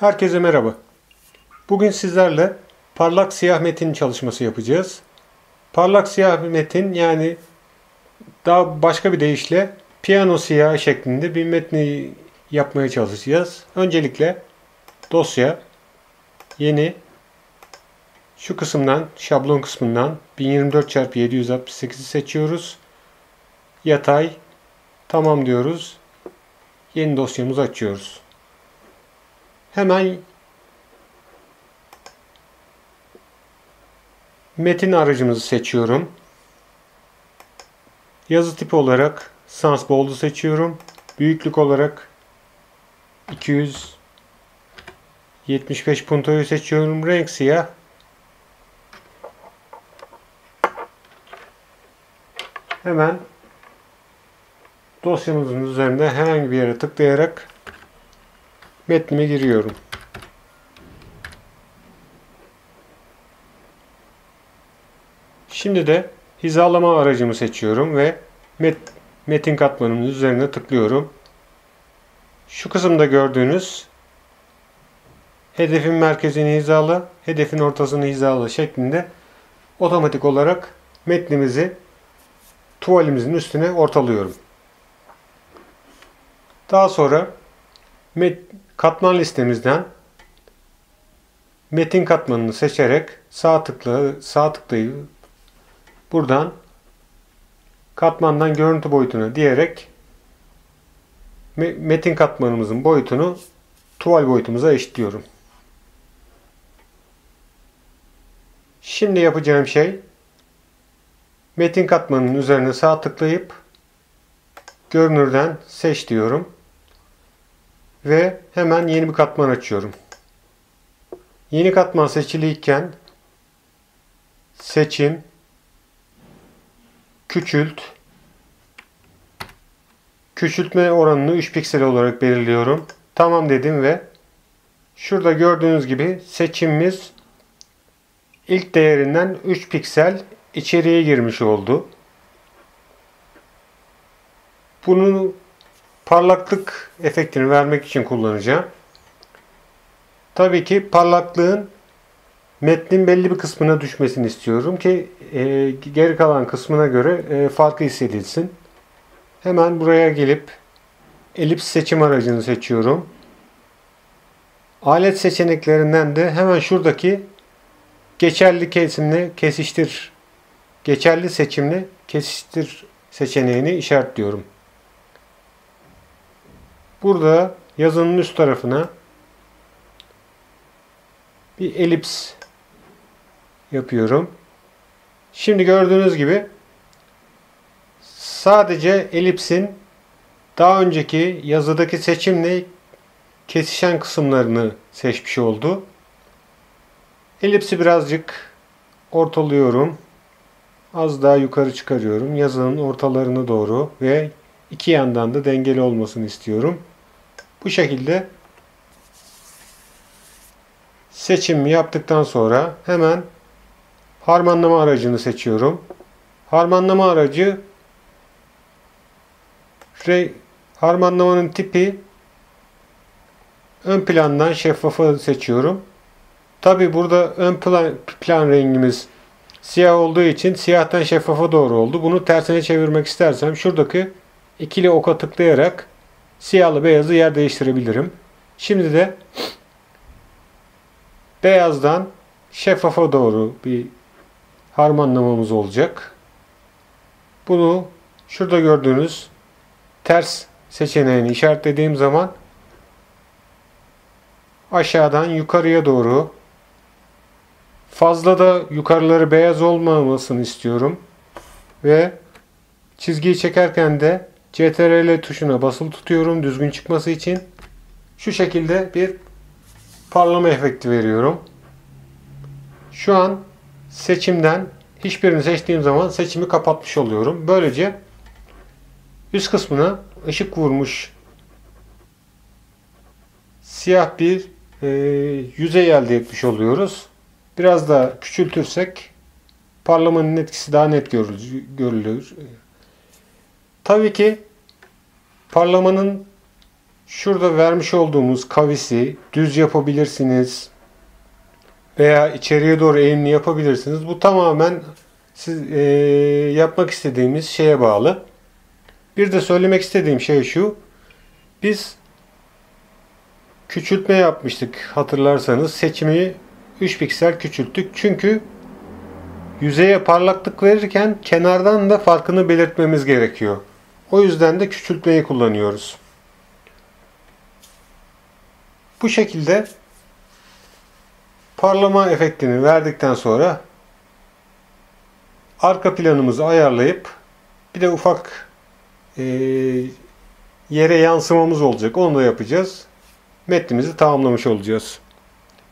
Herkese merhaba. Bugün sizlerle parlak siyah metin çalışması yapacağız. Parlak siyah metin yani daha başka bir deyişle piyano siyah şeklinde bir metni yapmaya çalışacağız. Öncelikle dosya yeni şu kısımdan şablon kısmından 1024x768'i seçiyoruz. Yatay tamam diyoruz. Yeni dosyamızı açıyoruz. Hemen metin aracımızı seçiyorum. Yazı tipi olarak Sans Bold'u seçiyorum. Büyüklük olarak 275 puntoyu seçiyorum. Renk siyah. Hemen dosyamızın üzerinde herhangi bir yere tıklayarak metnime giriyorum. Şimdi de hizalama aracımı seçiyorum ve met, metin katmanının üzerine tıklıyorum. Şu kısımda gördüğünüz hedefin merkezini hizala, hedefin ortasını hizala şeklinde otomatik olarak metnimizi tuvalimizin üstüne ortalıyorum. Daha sonra met, katman listemizden metin katmanını seçerek sağ tıkla sağ tıklayıp buradan katmandan görüntü boyutuna diyerek metin katmanımızın boyutunu tuval boyutumuza eşitliyorum. Şimdi yapacağım şey metin katmanının üzerine sağ tıklayıp görünürden seç diyorum. Ve hemen yeni bir katman açıyorum. Yeni katman seçiliyken seçim, küçült, küçültme oranını 3 piksel olarak belirliyorum. Tamam dedim ve şurada gördüğünüz gibi seçimimiz ilk değerinden 3 piksel içeriye girmiş oldu. Bunu parlaklık efektini vermek için kullanacağım. Tabii ki parlaklığın metnin belli bir kısmına düşmesini istiyorum ki e, geri kalan kısmına göre e, farkı hissedilsin. Hemen buraya gelip elips seçim aracını seçiyorum. Alet seçeneklerinden de hemen şuradaki geçerli kesimle kesiştir geçerli seçimli kesiştir seçeneğini işaretliyorum. Burada yazının üst tarafına bir elips yapıyorum. Şimdi gördüğünüz gibi sadece elipsin daha önceki yazıdaki seçimle kesişen kısımlarını seçmiş oldu. Elipsi birazcık ortalıyorum. Az daha yukarı çıkarıyorum. Yazının ortalarına doğru ve iki yandan da dengeli olmasını istiyorum. Bu şekilde seçimimi yaptıktan sonra hemen harmanlama aracını seçiyorum. Harmanlama aracı harmanlamanın tipi ön plandan şeffafı seçiyorum. Tabi burada ön plan, plan rengimiz siyah olduğu için siyahtan şeffafa doğru oldu. Bunu tersine çevirmek istersem şuradaki ikili oka tıklayarak siyahlı beyazı yer değiştirebilirim. Şimdi de beyazdan şeffafa doğru bir harmanlamamız olacak. Bunu şurada gördüğünüz ters seçeneğini işaretlediğim zaman aşağıdan yukarıya doğru fazla da yukarıları beyaz olmamasını istiyorum. Ve çizgiyi çekerken de CTRL tuşuna basılı tutuyorum düzgün çıkması için. Şu şekilde bir parlama efekti veriyorum. Şu an seçimden hiçbirini seçtiğim zaman seçimi kapatmış oluyorum. Böylece üst kısmına ışık vurmuş siyah bir e, yüzey elde etmiş oluyoruz. Biraz da küçültürsek parlamanın etkisi daha net görülür. Tabii ki parlamanın Şurada vermiş olduğumuz kavisi düz yapabilirsiniz. Veya içeriye doğru eğimli yapabilirsiniz. Bu tamamen siz e, yapmak istediğimiz şeye bağlı. Bir de söylemek istediğim şey şu. Biz küçültme yapmıştık hatırlarsanız. Seçimi 3 piksel küçülttük. Çünkü yüzeye parlaklık verirken kenardan da farkını belirtmemiz gerekiyor. O yüzden de küçültmeyi kullanıyoruz. Bu şekilde parlama efektini verdikten sonra arka planımızı ayarlayıp bir de ufak e, yere yansımamız olacak. Onu da yapacağız. Metnimizi tamamlamış olacağız.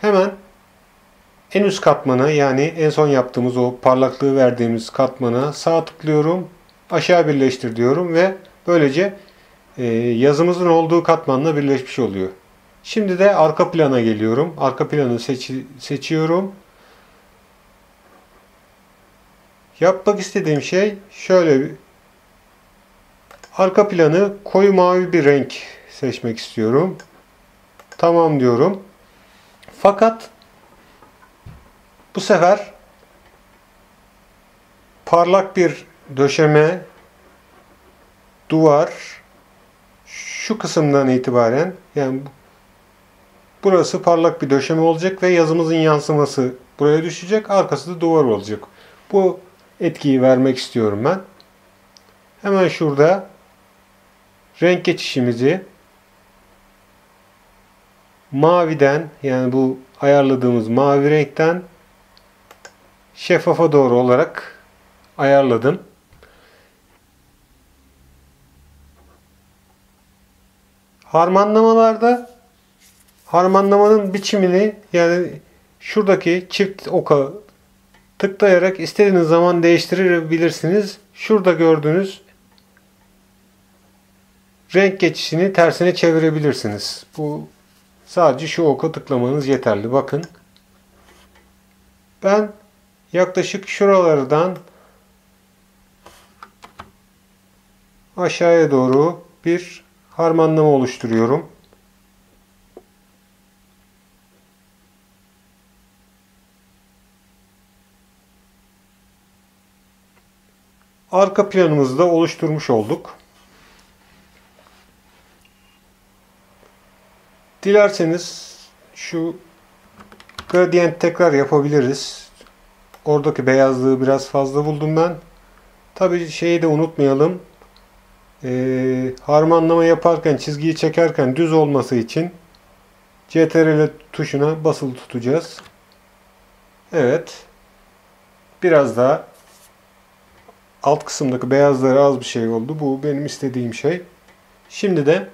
Hemen en üst katmana yani en son yaptığımız o parlaklığı verdiğimiz katmana sağ tıklıyorum. Aşağı birleştir diyorum ve böylece e, yazımızın olduğu katmanla birleşmiş oluyor. Şimdi de arka plana geliyorum. Arka planı seçi, seçiyorum. Yapmak istediğim şey şöyle bir arka planı koyu mavi bir renk seçmek istiyorum. Tamam diyorum. Fakat bu sefer parlak bir döşeme duvar şu kısımdan itibaren yani burası parlak bir döşeme olacak ve yazımızın yansıması buraya düşecek. Arkası da duvar olacak. Bu etkiyi vermek istiyorum ben. Hemen şurada renk geçişimizi maviden yani bu ayarladığımız mavi renkten şeffafa doğru olarak ayarladım. Harmanlamalarda harmanlamanın biçimini yani şuradaki çift oka tıklayarak istediğiniz zaman değiştirebilirsiniz. Şurada gördüğünüz renk geçişini tersine çevirebilirsiniz. Bu sadece şu oka tıklamanız yeterli. Bakın. Ben yaklaşık şuralardan aşağıya doğru bir harmanlama oluşturuyorum. Arka planımızı da oluşturmuş olduk. Dilerseniz şu gradient tekrar yapabiliriz. Oradaki beyazlığı biraz fazla buldum ben. Tabi şeyi de unutmayalım. Ee, harmanlama yaparken, çizgiyi çekerken düz olması için CTRL tuşuna basılı tutacağız. Evet. Biraz daha alt kısımdaki beyazları az bir şey oldu. Bu benim istediğim şey. Şimdi de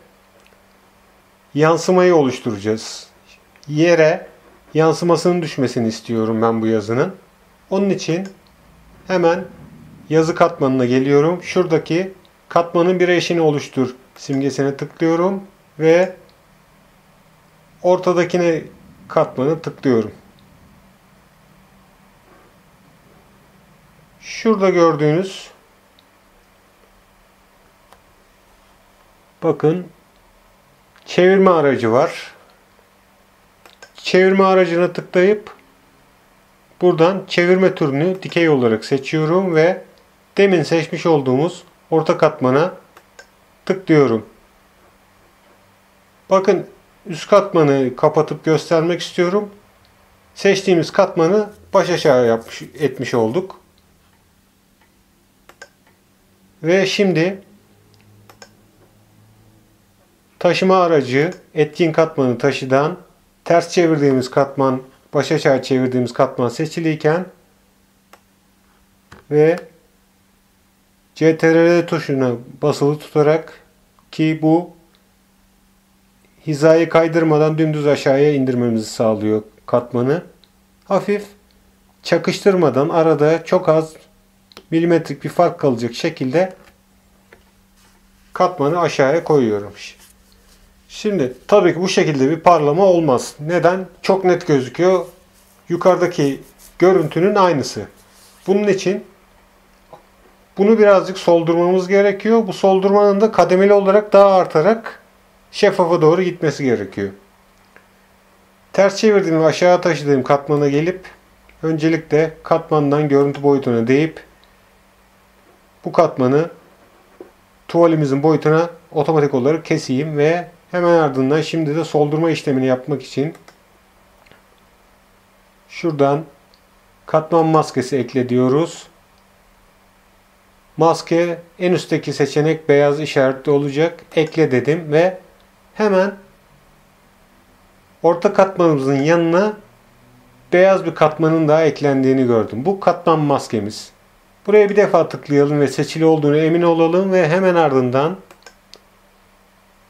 yansımayı oluşturacağız. Yere yansımasının düşmesini istiyorum ben bu yazının. Onun için hemen yazı katmanına geliyorum. Şuradaki katmanın bir eşini oluştur simgesine tıklıyorum ve ortadakine katmanı tıklıyorum. Şurada gördüğünüz bakın çevirme aracı var. Çevirme aracına tıklayıp buradan çevirme türünü dikey olarak seçiyorum ve demin seçmiş olduğumuz orta katmana tıklıyorum. Bakın üst katmanı kapatıp göstermek istiyorum. Seçtiğimiz katmanı baş aşağı yapmış, etmiş olduk. Ve şimdi taşıma aracı etkin katmanı taşıdan ters çevirdiğimiz katman baş aşağı çevirdiğimiz katman seçiliyken ve CTRL tuşuna basılı tutarak ki bu hizayı kaydırmadan dümdüz aşağıya indirmemizi sağlıyor katmanı. Hafif çakıştırmadan arada çok az milimetrik bir fark kalacak şekilde katmanı aşağıya koyuyorum. Şimdi tabii ki bu şekilde bir parlama olmaz. Neden? Çok net gözüküyor. Yukarıdaki görüntünün aynısı. Bunun için bunu birazcık soldurmamız gerekiyor. Bu soldurmanın da kademeli olarak daha artarak şeffafa doğru gitmesi gerekiyor. Ters çevirdiğim ve aşağı taşıdığım katmana gelip öncelikle katmandan görüntü boyutuna değip bu katmanı tuvalimizin boyutuna otomatik olarak keseyim ve hemen ardından şimdi de soldurma işlemini yapmak için şuradan katman maskesi ekle diyoruz. Maske en üstteki seçenek beyaz işaretli olacak. Ekle dedim ve hemen orta katmanımızın yanına beyaz bir katmanın daha eklendiğini gördüm. Bu katman maskemiz. Buraya bir defa tıklayalım ve seçili olduğunu emin olalım ve hemen ardından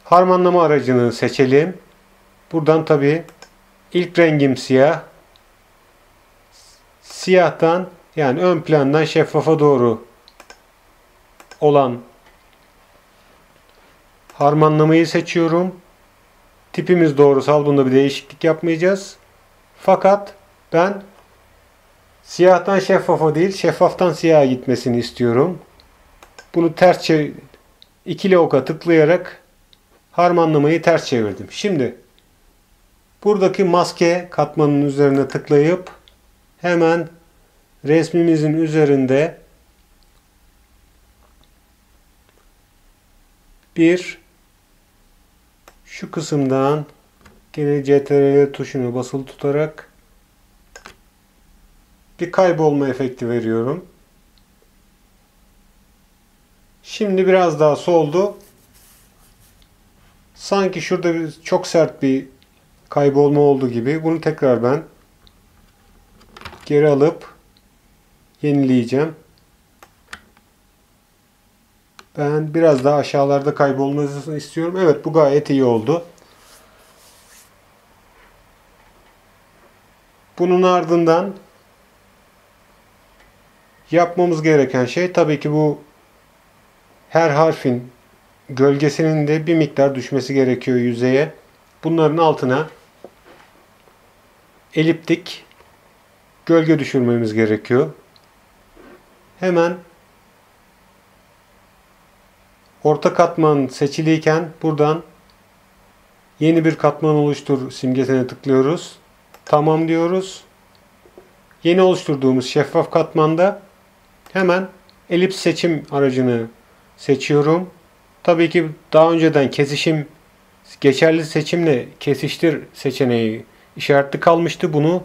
harmanlama aracını seçelim. Buradan tabi ilk rengim siyah. Siyahtan yani ön plandan şeffafa doğru olan harmanlamayı seçiyorum. Tipimiz doğrusal. Bunda bir değişiklik yapmayacağız. Fakat ben siyahtan şeffafa değil, şeffaftan siyaha gitmesini istiyorum. Bunu ters çevir ikili oka tıklayarak harmanlamayı ters çevirdim. Şimdi buradaki maske katmanın üzerine tıklayıp hemen resmimizin üzerinde bir şu kısımdan gene CTRL tuşunu basılı tutarak bir kaybolma efekti veriyorum. Şimdi biraz daha soldu. Sanki şurada bir, çok sert bir kaybolma oldu gibi. Bunu tekrar ben geri alıp yenileyeceğim. Ben biraz daha aşağılarda kaybolmasını istiyorum. Evet bu gayet iyi oldu. Bunun ardından yapmamız gereken şey tabii ki bu her harfin gölgesinin de bir miktar düşmesi gerekiyor yüzeye. Bunların altına eliptik gölge düşürmemiz gerekiyor. Hemen orta katman seçiliyken buradan yeni bir katman oluştur simgesine tıklıyoruz. Tamam diyoruz. Yeni oluşturduğumuz şeffaf katmanda hemen elips seçim aracını seçiyorum. Tabii ki daha önceden kesişim geçerli seçimle kesiştir seçeneği işaretli kalmıştı. Bunu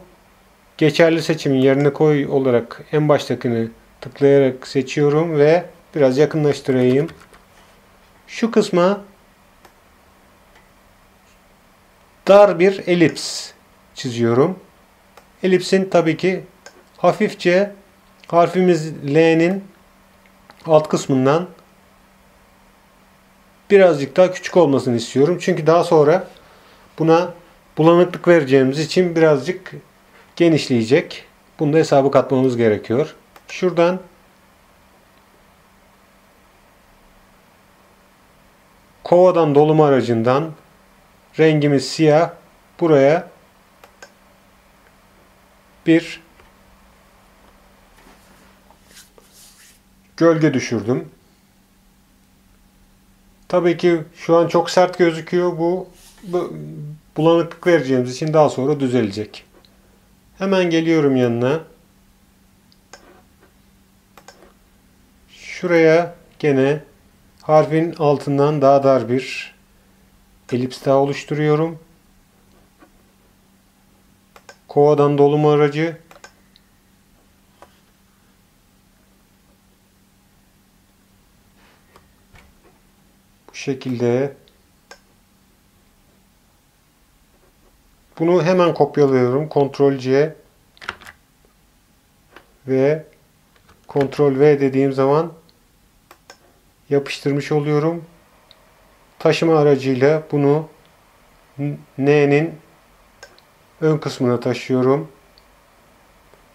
geçerli seçimin yerine koy olarak en baştakini tıklayarak seçiyorum ve biraz yakınlaştırayım. Şu kısma dar bir elips çiziyorum. Elipsin tabii ki hafifçe harfimiz L'nin alt kısmından birazcık daha küçük olmasını istiyorum. Çünkü daha sonra buna bulanıklık vereceğimiz için birazcık genişleyecek. Bunu da katmamız gerekiyor. Şuradan kovadan dolum aracından rengimiz siyah buraya bir gölge düşürdüm. Tabii ki şu an çok sert gözüküyor. Bu bulanıklık vereceğimiz için daha sonra düzelecek. Hemen geliyorum yanına. Şuraya gene harfin altından daha dar bir elips daha oluşturuyorum. Kovadan dolum aracı bu şekilde bunu hemen kopyalıyorum. Ctrl C ve Ctrl V dediğim zaman yapıştırmış oluyorum. Taşıma aracıyla bunu N'nin ön kısmına taşıyorum.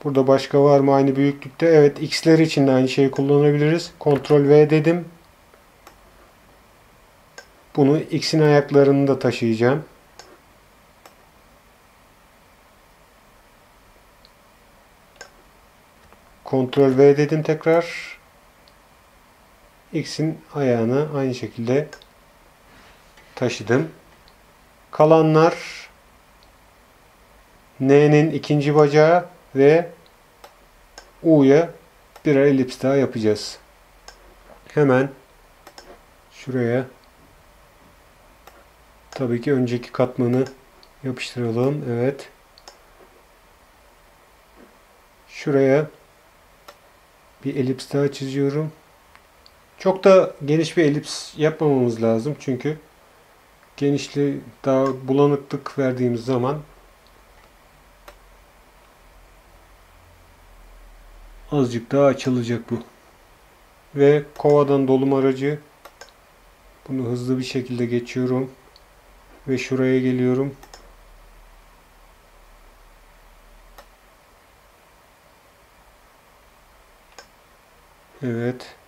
Burada başka var mı aynı büyüklükte? Evet X'ler için de aynı şeyi kullanabiliriz. Ctrl V dedim. Bunu X'in ayaklarını da taşıyacağım. Ctrl V dedim tekrar. X'in ayağını aynı şekilde taşıdım. Kalanlar N'nin ikinci bacağı ve U'ya birer elips daha yapacağız. Hemen şuraya tabii ki önceki katmanı yapıştıralım. Evet. Şuraya bir elips daha çiziyorum. Çok da geniş bir elips yapmamamız lazım. Çünkü genişliği daha bulanıklık verdiğimiz zaman azıcık daha açılacak bu. Ve kovadan dolum aracı bunu hızlı bir şekilde geçiyorum. Ve şuraya geliyorum. Evet.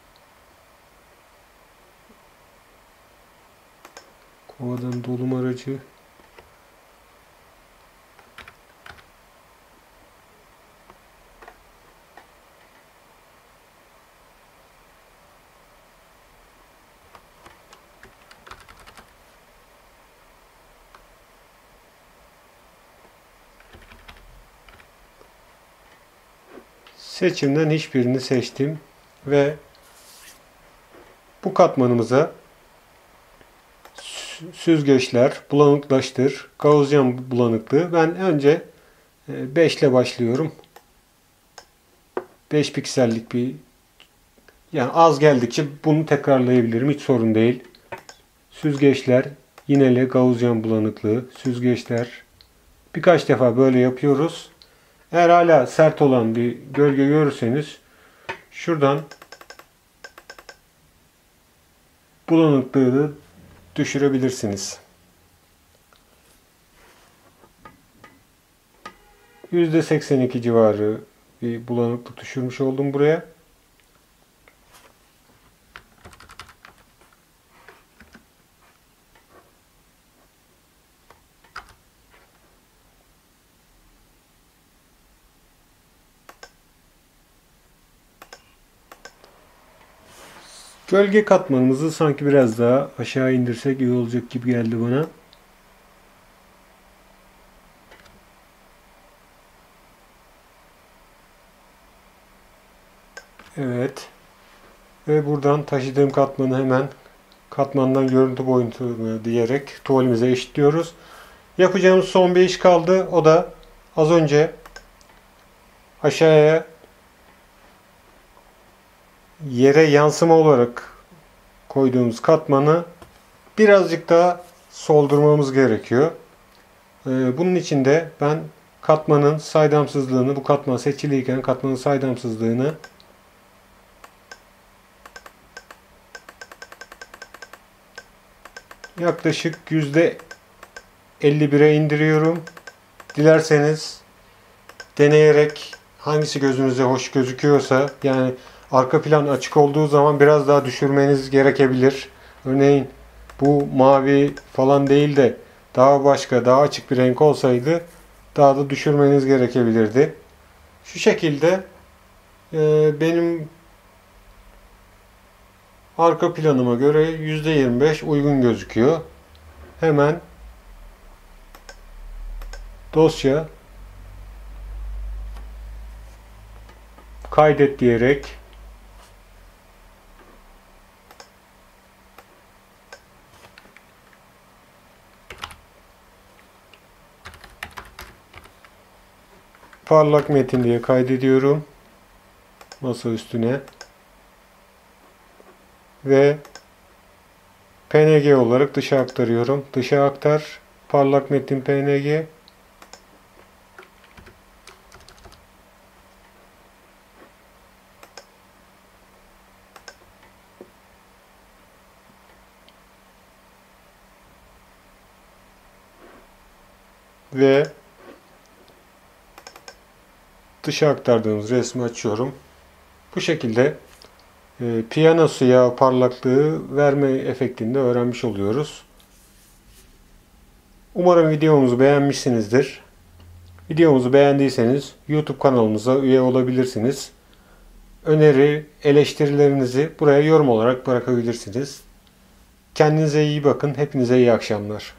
Kovadan dolum aracı. Seçimden hiçbirini seçtim ve bu katmanımıza süzgeçler, bulanıklaştır, Gaussian bulanıklığı. Ben önce 5 ile başlıyorum. 5 piksellik bir yani az geldikçe bunu tekrarlayabilirim. Hiç sorun değil. Süzgeçler, yineli Gaussian bulanıklığı, süzgeçler birkaç defa böyle yapıyoruz. Eğer hala sert olan bir gölge görürseniz şuradan bulanıklığı düşürebilirsiniz. %82 civarı bir bulanıklık düşürmüş oldum buraya. Gölge katmanımızı sanki biraz daha aşağı indirsek iyi olacak gibi geldi bana. Evet. Ve buradan taşıdığım katmanı hemen katmandan görüntü boyutunu diyerek tuvalimize eşitliyoruz. Yapacağımız son bir iş kaldı. O da az önce aşağıya yere yansıma olarak koyduğumuz katmanı birazcık daha soldurmamız gerekiyor. Ee, bunun için de ben katmanın saydamsızlığını, bu katman seçiliyken katmanın saydamsızlığını yaklaşık yüzde 51'e indiriyorum. Dilerseniz deneyerek hangisi gözünüze hoş gözüküyorsa yani arka plan açık olduğu zaman biraz daha düşürmeniz gerekebilir. Örneğin bu mavi falan değil de daha başka, daha açık bir renk olsaydı daha da düşürmeniz gerekebilirdi. Şu şekilde e, benim arka planıma göre %25 uygun gözüküyor. Hemen dosya kaydet diyerek parlak metin diye kaydediyorum. Masa üstüne. Ve PNG olarak dışa aktarıyorum. Dışa aktar. Parlak metin PNG. Ve dışa aktardığımız resmi açıyorum. Bu şekilde e, piyano siyah parlaklığı verme efektinde öğrenmiş oluyoruz. Umarım videomuzu beğenmişsinizdir. Videomuzu beğendiyseniz YouTube kanalımıza üye olabilirsiniz. Öneri, eleştirilerinizi buraya yorum olarak bırakabilirsiniz. Kendinize iyi bakın. Hepinize iyi akşamlar.